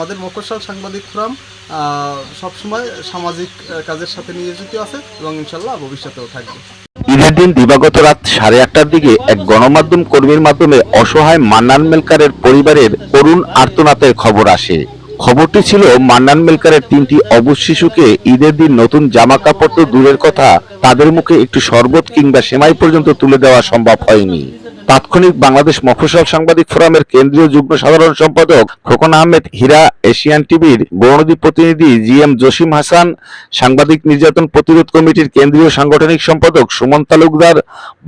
আমাদের মফস্বল সাংবাদিক ফোরাম সবসময় সামাজিক কাজের সাথে নিয়োজিত আছে এবং ইনশাল্লাহ ভবিষ্যতেও থাকবে। ঈদের দিন দিবাগত রাত সাড়ে আটটার দিকে এক গণমাধ্যম কর্মীর মাধ্যমে অসহায় মান্নান মেলকারের পরিবারের করুণ আর্তনাতের খবর আসে। খবরটি ছিল মান্নান মেলকারের তিনটি অবুজ শিশুকে ঈদের দিন নতুন জামা কাপড় তো দূরের কথা, তাদের মুখে একটু শরবত কিংবা সেমাই পর্যন্ত তুলে দেওয়া সম্ভব হয়নি। তাৎক্ষণিক বাংলাদেশ মফস্বল সাংবাদিক ফোরামের কেন্দ্রীয় যুগ্ম সাধারণ সম্পাদক খোকন আহমেদ হীরা, এশিয়ান টিভির গৌরদী প্রতিনিধি জি এম জসিম হাসান, সাংবাদিক নির্যাতন প্রতিরোধ কমিটির কেন্দ্রীয় সাংগঠনিক সম্পাদক সুমন তালুকদার,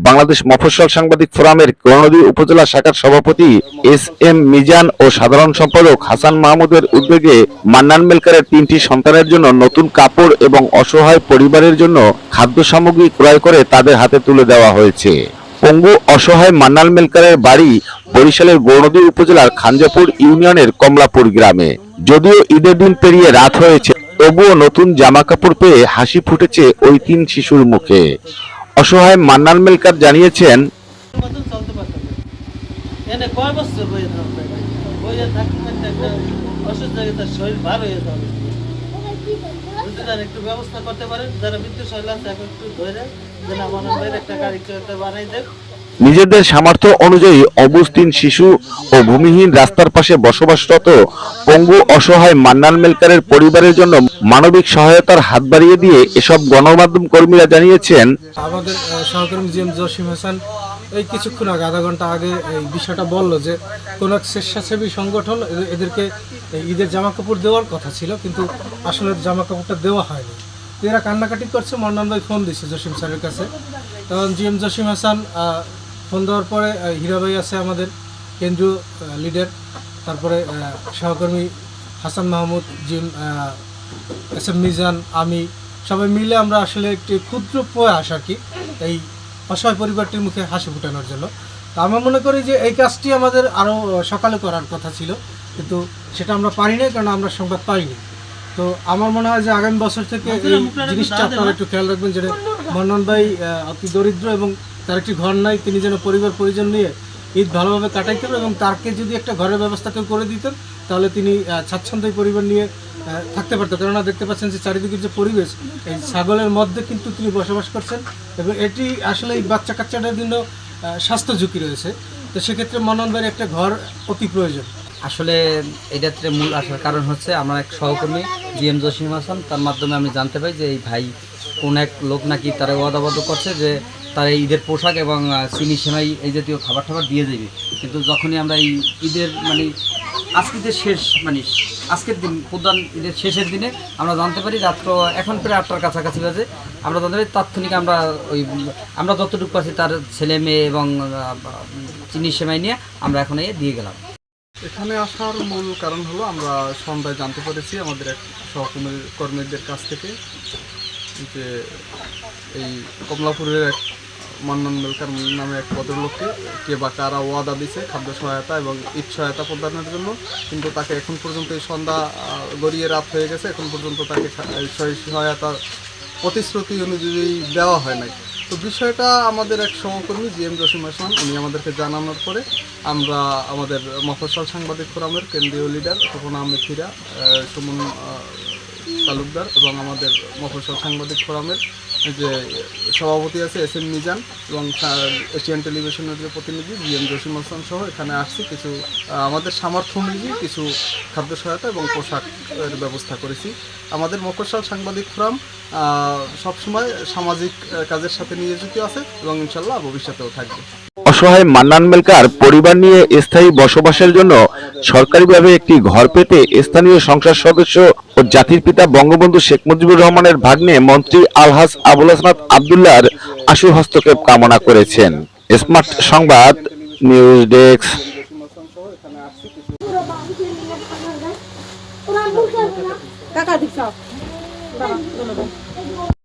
বাংলাদেশ মফস্বল সাংবাদিক ফোরামের গৌরদী উপজেলা শাখার সভাপতি এস এম মিজান ও সাধারণ সম্পাদক হাসান মাহমুদের উদ্যোগে মান্নান মেলকারের তিনটি সন্তানের জন্য নতুন কাপড় এবং অসহায় পরিবারের জন্য খাদ্য সামগ্রী ক্রয় করে তাদের হাতে তুলে দেওয়া হয়েছে। পঙ্গু অসহায় মান্নাল মেলকারের বাড়ি বরিশালের গৌরদী উপজেলার খাঞ্জাপুর ইউনিয়নের কমলাপুর গ্রামে। যদিও ঈদের দিন পেরিয়ে রাত হয়েছে, তবুও নতুন জামা কাপড় পেয়ে হাসি ফুটেছে ওই তিন শিশুর মুখে। অসহায় মান্নাল মেলকার জানিয়েছেন কয় বছর অসুস্থ শরীর ভার হয়ে যাবে। তার একটু ব্যবস্থা করতে পারেন। যারা আছে একটু ধরে যেন আমার ভাইয়ের একটা গাড়ি বানাই দেয় নিজেদের সামর্থ্য অনুযায়ী অবুজ তিন শিশু ও ভূমিহীন রাস্তার পাশে বসবাসরত পঙ্গু অসহায় মান্নান মেলকারের পরিবারের জন্য মানবিক সহায়তার হাত বাড়িয়ে দিয়ে এসব গণমাধ্যম কর্মীরা জানিয়েছেন আমাদের সহকর্মী জি এম জসিম হাসান এই কিছুক্ষণ আগে আধা ঘণ্টা আগে এই বিষয়টা বলল যে কোনো এক স্বেচ্ছাসেবী সংগঠন এদেরকে ঈদের জামা কাপড় দেওয়ার কথা ছিল, কিন্তু আসলে জামা কাপড়টা দেওয়া হয়নি। তো এরা কান্নাকাটি করছে, মন্নান ভাই ফোন দিচ্ছে জসিম স্যারের কাছে। তখন G M Jasim Hasan phone দেওয়ার পরে হীরা ভাই আছে আমাদের কেন্দ্রীয় লিডার তারপরে সহকর্মী হাসান মাহমুদ, জিম এস এম মিজান, আমি, সবাই মিলে আমরা আসলে একটি ক্ষুদ্র প্রয়াস আর কি, এই অসহায় পরিবারটির মুখে হাসি ফুটানোর জন্য। তো আমরা মনে করি যে এই কাজটি আমাদের আরও সকালে করার কথা ছিল কিন্তু সেটা আমরা পারি নাই কারণ আমরা সংবাদ পাইনি। তো আমার মনে হয় যে আগামী বছর থেকে এই জিনিসটা আপনারা একটু খেয়াল রাখবেন যেটা মন্নন ভাই অতি দরিদ্র এবং তার একটি ঘর নাই তিনি যেন পরিবার পরিজন নিয়ে ঈদ ভালোভাবে কাটাইতে পারেন এবং তারকে যদি একটা ঘরের ব্যবস্থা কেউ করে দিতেন তাহলে তিনি আহ, স্বাচ্ছন্দ্যই পরিবার নিয়ে থাকতে পারতেন। কেননা দেখতে পাচ্ছেন যে চারিদিকের যে পরিবেশ এই ছাগলের মধ্যে কিন্তু তিনি বসবাস করছেন এবং এটি আসলে এই বাচ্চা কাচ্চাটার জন্য স্বাস্থ্য ঝুঁকি রয়েছে। তো সেক্ষেত্রে মনন একটা ঘর অতি প্রয়োজন। আসলে এটাতে মূল আসার কারণ হচ্ছে আমার এক সহকর্মী জি এম জসিম হাসান। তার মাধ্যমে আমি জানতে পাই যে এই ভাই কোন এক লোক নাকি তারা ওয়াদাবদ্ধ করছে যে তার ঈদের পোশাক এবং চিনি সেমাই এই জাতীয় খাবার টাবার দিয়ে দেবে। কিন্তু যখনই আমরা এই ঈদের মানে আজকে যে শেষ মানে আজকের দিন, প্রধান ঈদের শেষের দিনে আমরা জানতে পারি রাত্র এখন প্রায় আটটার কাছাকাছি বাজে। আমরা জানতে পারি তাৎক্ষণিক আমরা ওই, আমরা যতটুকু আছি তার ছেলে মেয়ে এবং চিনি সেমাই নিয়ে আমরা এখন এই দিয়ে গেলাম। এখানে আসার মূল কারণ হলো আমরা সন্ধ্যায় জানতে পেরেছি আমাদের এক সহকর্মী কর্মীদের কাছ থেকে যে এই কমলাপুরের এক মান্নান মেলকার নামে এক ভদ্রলোককে কে বা কারা ওয়াদা দিছে খাদ্য সহায়তা এবং ঈদ সহায়তা প্রদানের জন্য। কিন্তু তাকে এখন পর্যন্ত এই সন্ধ্যা গড়িয়ে রাত হয়ে গেছে। এখন পর্যন্ত তাকে সা- এই সহায়- সহায়তার প্রতিশ্রুতি অনুযায়ী দেওয়া হয় নাই। তো বিষয়টা আমাদের এক সহকর্মী জি এম জসিম হাসান, উনি আমাদেরকে জানানোর পরে আমরা আমাদের মফস্বল সাংবাদিক ফোরামের কেন্দ্রীয় লিডার তখন আহমেদ ফিরা সুমন তালুকদার এবং আমাদের মফস্বল সাংবাদিক ফোরামের যে সভাপতি আছে এস এম মিজান এবং এশিয়ান টেলিভিশনের যে প্রতিনিধি জি এম জসিম হাসান সহ এখানে আসছি কিছু আমাদের সামর্থ্য অনুযায়ী কিছু খাদ্য সহায়তা এবং পোশাকের ব্যবস্থা করেছি। আমাদের মফস্বল সাংবাদিক ফোরাম সবসময় সামাজিক কাজের সাথে নিয়োজিত আছে এবং ইনশাল্লাহ ভবিষ্যতেও থাকবে। অসহায় মান্নান মেলকার পরিবার নিয়ে স্থায়ী বসবাসের জন্য সরকারিভাবে একটি ঘর পেতে স্থানীয় সংসদ সদস্য ও জাতির পিতা বঙ্গবন্ধু শেখ মুজিবুর রহমানের ভাগ্নে মন্ত্রী আলহাজ আবুল হাসনাত আবদুল্লাহর আশু হস্তক্ষেপ কামনা করেছেন। স্মার্ট সংবাদ, নিউজ ডেস্ক।